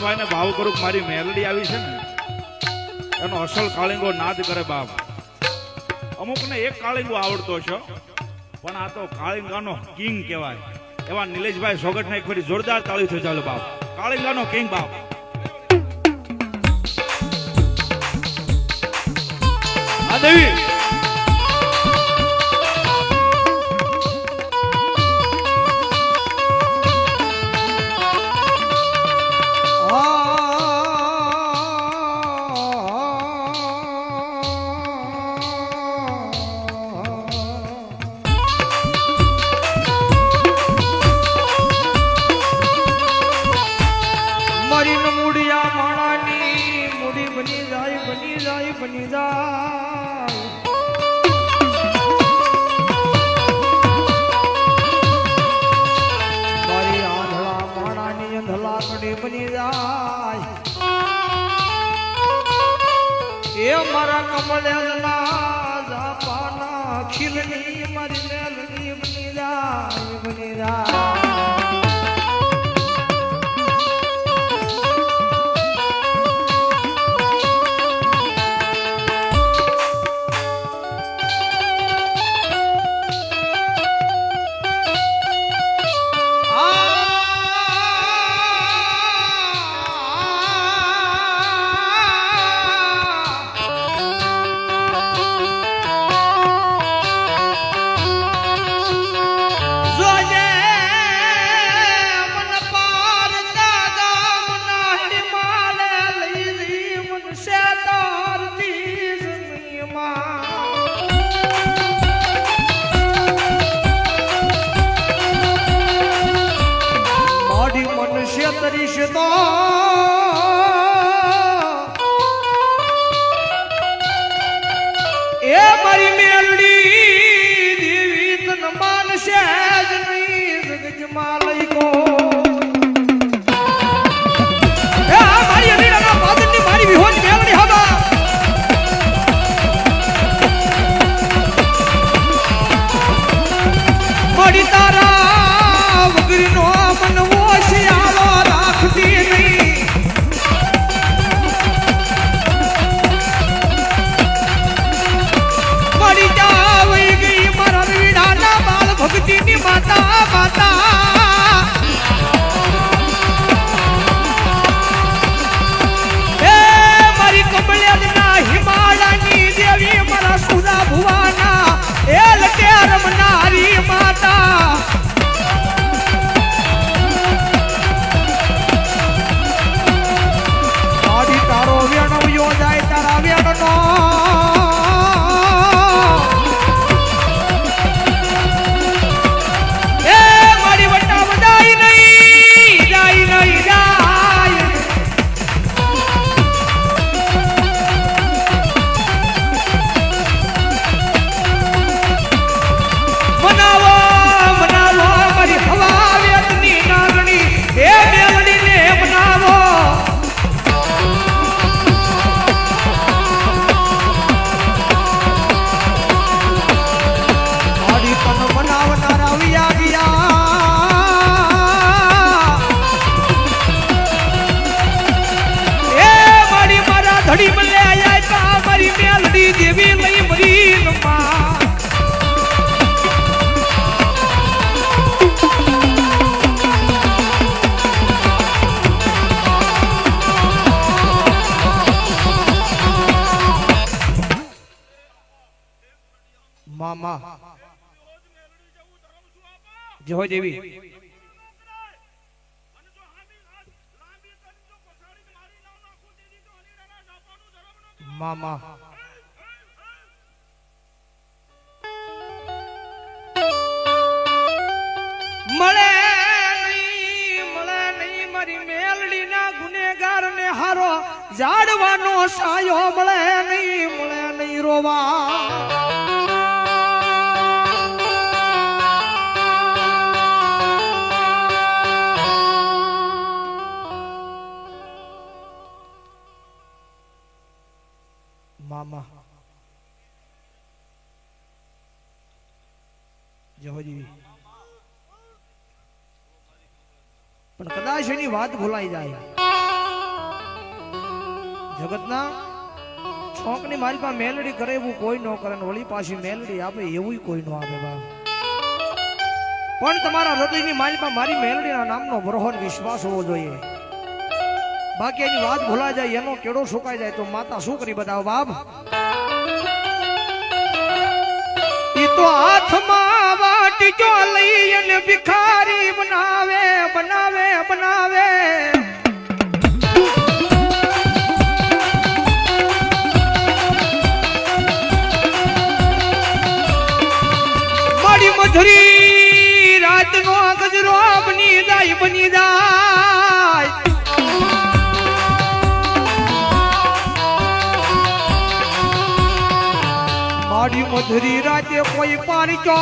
મોટાભાઈ ને ભાવ કરું મારી મેલડી આવી છે ને, એનો અસલ કાળિંગો નાદ કરે બાપ. અમુક ને એક કાળિંગો આવડતો છે, પણ આ તો કાળિંગાનો કિંગ કહેવાય. એવા નિલેશભાઈ સોગટ ને એક ફરી જોરદાર તાળી થઈ ચાલો બાપ. કાળિંગાનો કિંગ બાપ. દેવી મારી મૂડિયા માણાની મૂડી બની જાય બની જાય બની જાય. મારી આંધળા માણાની અંધળા કડી બની જાય. એ મારા કમળેલા મન શેતરી શેતો એ મારી મેલડી દેવી તન માનશે જ નહીં જગત લઈ કો મારી અલીરાના પાદરની મારી વિહોજ મેલડી માતા મામા. જહો જેવી મામા. મળે નહીં મળે જાડવાનો સાયો. મળે નહીં મળે નહીં રોવા. જહોજી પણ કદાચ એની વાત ભૂલાઈ જાય. જગતના છોકની મારી પાસે મેલડી કરે એવું કોઈ ન કરે વળી પાછી મેલડી આપે એવું કોઈ ન આપે બાપ પણ તમારા હૃદયની માલિકા મારી મેલડીના નામનો વરહોન વિશ્વાસ હોવો જોઈએ. બાકી એની વાત ભૂલા જાય, એનો કેડો સુકાઈ જાય, તો માતા શું કરી બતાવો બાપ? તો હાથમાં વાટીચો લઈ અને ભિખારી બનાવે બનાવે બનાવે. મારી ગજરો બની જાય બની જાય. મધુરી રાતે કોઈ પાણી ચો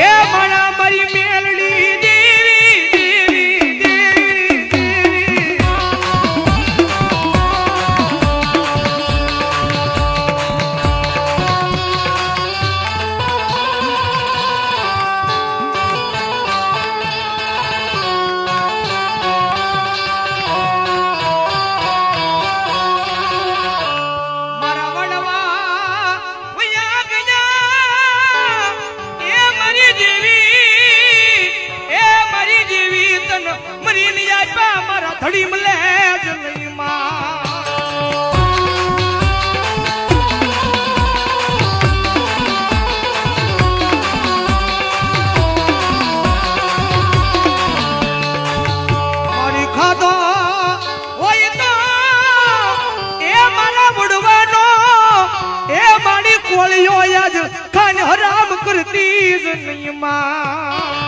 એ મારા મારી મેલડી મરી ની આપ્યા મારા ધડી મલે જ નહીં માં. કોળીઓ આજ ખાન હરામ કરતી જ નહીં માં.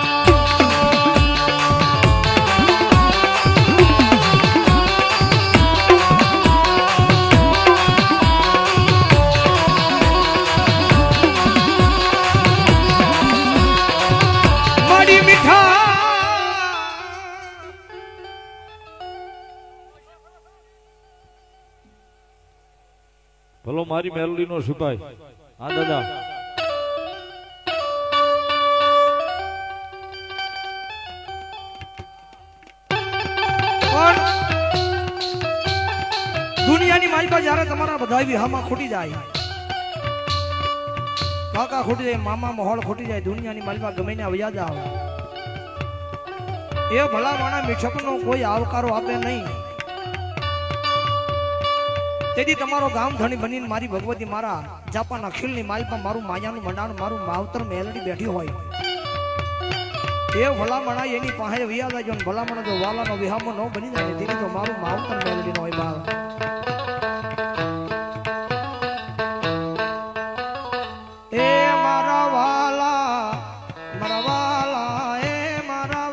ભલો મારી મેલોડી નો સુકાય હા, દાદા. દુનિયાની માલિકા જ્યારે તમારા બધા વિહામાં ખૂટી જાય, કાકા ખૂટી જાય, મામા મહોળ ખૂટી જાય, દુનિયાની માલિકા ગમે ને વ્યાજ આવે એ ભલા માણા મીઠપનો કોઈ આવકારો આપે નહીં. તેથી તમારો ગામ ધણી બનીને મારી ભગવતી મારા જાપાન અખિલની માલિકા મારું માયાનું મંડાણ, મારું માવતર મેલડી બેઠી હોય. એ ભલામણા એની પાસે વિયા જાય ને ભલામણા જો વાલાનો વિહામો ન બની જાય તેથી તો મારું માવતર મેલડી હોય બાર એ મારા વાલા મારા વાલા, એ મારા